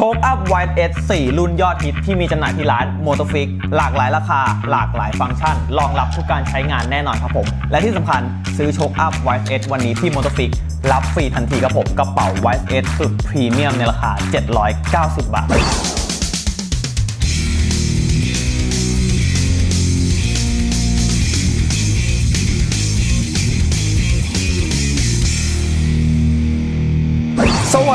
ชคอัพไวท์เอส4รุ่นยอดฮิตที่มีจำหน่ายที่ร้านโมโตฟิกหลากหลายราคา หลากหลายฟังก์ชัน รองรับทุกการใช้งานแน่นอนครับผม และที่สำคัญซื้อโชคอัพไวท์เอสวันนี้ที่โมโตฟิกรับฟรีทันทีครับผม กระเป๋าไวท์เอสสุดพรีเมียมในราคา 790 บาท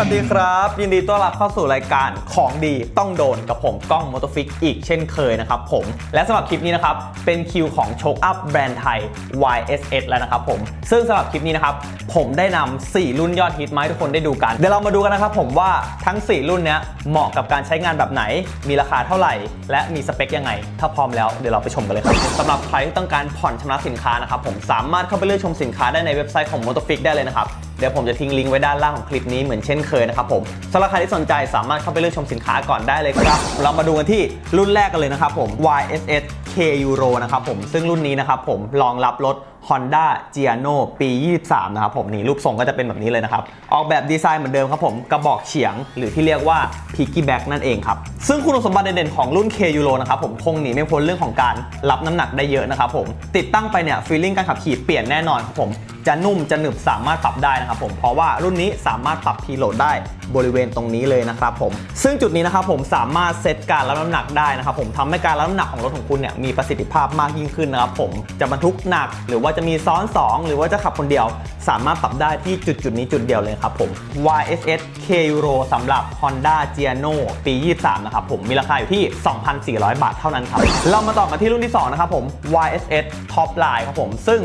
วัสดีครับ ยินดีต้อนรับเข้าสู่รายการของดีต้องโดนกับผมก้องมอเตอร์ฟิกอีกเช่นเคยนะครับผมและสำหรับคลิปนี้นะครับ เป็นคิวของโชคอัพแบรนด์ไทย YSS แล้วนะครับผม ซึ่งสำหรับคลิปนี้นะครับ ผมได้นำ4รุ่นยอดฮิตมาให้ทุกคนได้ดูกัน เดี๋ยวเรามาดูกันนะครับผมว่าทั้ง 4 รุ่นเนี้ยเหมาะกับการใช้งานแบบไหน มีราคาเท่าไหร่ และมีสเปคยังไง ถ้าพร้อมแล้วเดี๋ยวเราไปชมกันเลยครับสำหรับใครที่ต้องการผ่อนชำระสินค้านะครับผมสามารถเข้าไปเลือกชมสินค้าได้ในเว็บไซต์ของ m o t o f i x ได้เลยนะครับ เดี๋ยวผมจะทิ้งลิงก์ไว้ด้านล่างของคลิปนี้เหมือนเช่นเคยนะครับผมสำหรับใครที่สนใจสามารถเข้าไปเลือกชมสินค้าก่อนได้เลยครับ เรามาดูกันที่รุ่นแรกกันเลยนะครับผม YSS K Euro นะครับผมซึ่งรุ่นนี้นะครับผมรองรับรถ Honda Giano ปี 23 นะครับผมนี่รูปทรงก็จะเป็นแบบนี้เลยนะครับ ออกแบบดีไซน์เหมือนเดิมครับผม กระบอกเฉียงหรือที่เรียกว่า piggyback นั่นเองครับ ซึ่งคุณสมบัติเด่นๆของรุ่น K Euro นะครับผมคงหนีไม่พ้นเรื่องของการรับน้ำหนักได้เยอะนะครับผมติดตั้งไปเนี่ยฟีลลิ่งการขับขี่เปลี่ยนแน่นอนครับผมจะนุ่มจะหนึบสามารถปรับได้นะครับผมเพราะว่ารุ่นนี้สามารถปรับพีโหลดได้บริเวณตรงนี้เลยนะครับผมซึ่งจุดนี้นะครับผมสามารถเซตการรับน้ำหนักได้นะครับผมทำให้การรับน้ำหนักของรถของคุณเนี่ยมีประสิทธิภาพมากยิ่งขึ้นนะครับผมจะบรรทุกหนักหรือว่าจะมีซ้อน 2 หรือว่าจะขับคนเดียว สามารถปรับได้ที่จุดจุดนี้จุดเดียวเลยครับผม YSS K Euro สำหรับ Honda Giano ปี 23 นะครับผมมีราคาอยู่ที่ 2,400 บาทเท่านั้นครับ เรามาต่อกันที่รุ่นที่สองนะครับผม YSS Top Line ครับผมซึ่ง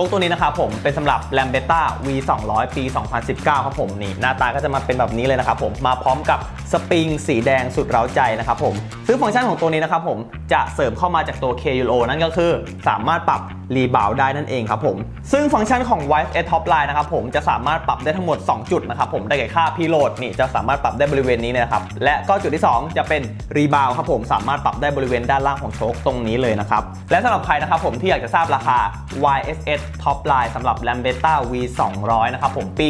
ชคตัวนี้นะครับผมเป็นสำหรับ l a m b e t t a V 200ปี 2019 ครับผมนี่หน้าตาก็จะมาเป็นแบบนี้เลยนะครับผมมาพร้อมกับสปริงสีแดงสุดเร้าใจนะครับผมซึ่งฟังก์ชันของตัวนี้นะครับผมจะเสริมเข้ามาจากตัว KUO นั่นก็คือสามารถปรับรีบาวได้นั่นเองครับผม ซึ่งฟังก์ชันของ YS Top Line นะครับผมจะสามารถปรับได้ทั้งหมด 2 จุดนะครับผมได้แก่ค่าพีโหลดนี่จะสามารถปรับได้บริเวณนี้นะครับและก็จุดที่ 2 จะเป็นรีบาวครับผมสามารถปรับได้บริเวณด้านล่างของโชคตรงนี้เลยนะครับและสำหรับใครนะครับผมที่อยากจะทราบราคา YSS ท็อปไลน์สำหรับ Lambretta V 200 นะครับผมปี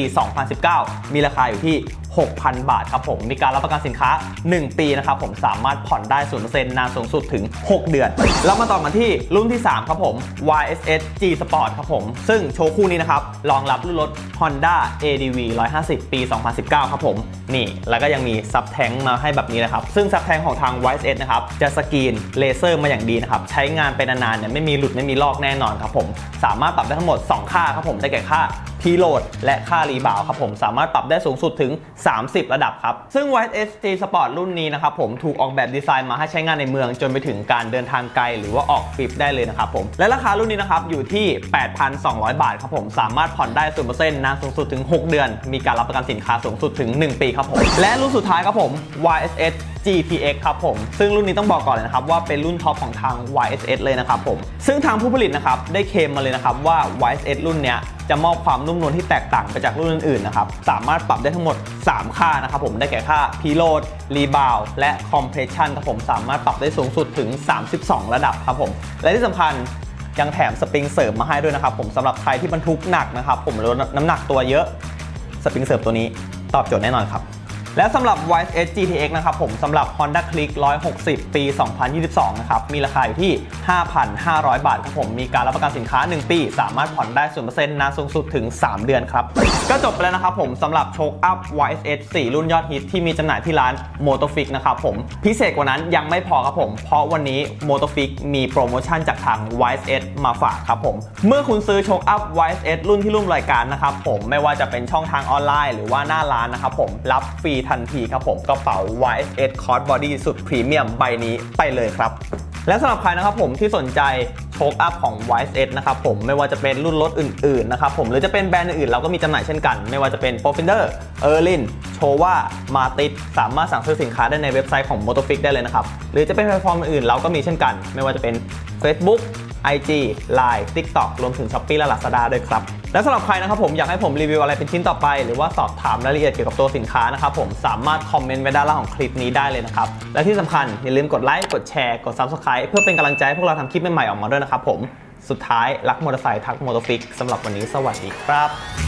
2019 มีราคาอยู่ที่6,000 บาทครับผมมีการรับประกันสินค้า 1 ปีนะครับผมสามารถผ่อนได้0%นานสูงสุดถึง 6 เดือนเรามาต่อกันที่รุ่นที่ 3 ครับผม YSS G Sport ครับผม ซึ่งโชว์คู่นี้นะครับรองรับรุ่นรถ Honda ADV 150 ปี 2019 ครับผม นี่ แล้วก็ยังมีซับแทงมาให้แบบนี้นะครับ ซึ่งซับแทงของทาง YSS นะครับ จะสกรีนเลเซอร์มาอย่างดีนะครับ ใช้งานไปนานๆเนี่ยไม่มีหลุดไม่มีลอกแน่นอนครับผม สามารถปรับได้ทั้งหมด 2 ค่าครับผมได้แก่ค่าพีโหลดและค่ารีบาวครับผมสามารถปรับได้สูงสุดถึง 30 ระดับครับ ซึ่ง White ST Sport รุ่นนี้นะครับผมถูกออกแบบดีไซน์มาให้ใช้งานในเมืองจนไปถึงการเดินทางไกลหรือว่าออกทริปได้เลยนะครับผมและราคารุ่นนี้นะครับอยู่ที่ 8,200 บาทครับผมสามารถผ่อนได้0%นเปอร์เซ็นต์นานสูงสุดถึง 6 เดือน มีการรับประกันสินค้าสูงสุดถึง 1 ปีครับผมและรุ่นสุดท้ายครับผม YSS GTX ครับผม ซึ่งรุ่นนี้ต้องบอกก่อนเลยนะครับ ว่าเป็นรุ่นท็อปของทาง YSS เลยนะครับผม ซึ่งทางผู้ผลิตนะครับ ได้เคลมมาเลยนะครับว่า YSS รุ่นเนี้ย จะมอบความนุ่มนวลที่แตกต่างไปจากรุ่นอื่นๆนะครับสามารถปรับได้ทั้งหมด 3 ค่านะครับผมได้แก่ค่าพีโลดรีบาวและคอมเพรสชันครับผมสามารถปรับได้สูงสุดถึง 32 ระดับครับผมและที่สำคัญยังแถมสปริงเสริมมาให้ด้วยนะครับผมสำหรับใครที่บรรทุกหนักนะครับผมหรือน้ำหนักตัวเยอะ สปริงเสริมตัวนี้ตอบโจทย์แน่นอนครับ และสำหรับ YS GTX นะครับผมสำหรับ Honda Click 160 ปี 2022 นะครับ มีราคาอยู่ที่ 5,500 บาทครับผม มีการรับประกันสินค้า 1 ปี สามารถผ่อนได้0%นานสูงสุดถึง 3 เดือนครับ ก็จบไปแล้วนะครับผมสำหรับโชคอัพ YSS 4รุ่นยอดฮิตที่มีจำหน่ายที่ร้าน Motofix นะครับผม พิเศษกว่านั้นยังไม่พอครับผม เพราะวันนี้ Motofix มีโปรโมชั่นจากทาง YSS มาฝากครับผม เมื่อคุณซื้อโชคอัพ YSS รุ่นที่ร่วมรายการนะครับผมไม่ว่าจะเป็นช่องทางออนไลน์ หรือว่าหน้าร้านนะครับผมรับฟรีทันทีครับผมกระเป๋า YSS Cross Body สุดพรีเมียมใบนี้ไปเลยครับ และสำหรับใครนะครับผมที่สนใจโชคอัพของ YSS นะครับผมไม่ว่าจะเป็นรุ่นรถอื่นๆนะครับผมหรือจะเป็นแบรนด์อื่นๆเราก็มีจำหน่ายเช่นกัน ไม่ว่าจะเป็น Profinder, e r l i n โชว่ามาติดสามารถสั่งซื้อสินค้าได้ในเว็บไซต์ของ Motofix ได้เลยนะครับ หรือจะเป็นแพลตฟอร์มอื่นเราก็มีเช่นกัน ไม่ว่าจะเป็น Facebook IG Line TikTok รวมถึง Shopee และ Lazada ด้วยครับ และสำหรับใครนะครับผมอยากให้ผมรีวิวอะไรเป็นชิ้นต่อไป หรือว่าสอบถามรายละเอียดเกี่ยวกับตัวสินค้านะครับผมสามารถคอมเมนต์ไว้ด้านล่างของคลิปนี้ได้เลยนะครับ และที่สำคัญอย่าลืมกดไลค์กดแชร์กด Subscribe เพื่อเป็นกำลังใจให้พวกเราทำคลิปใหม่ๆออกมาด้วยนะครับผมสุดท้ายรักมอเตอร์ไซค์ทักมอเตอร์ฟิกสำหรับวันนี้สวัสดีครับ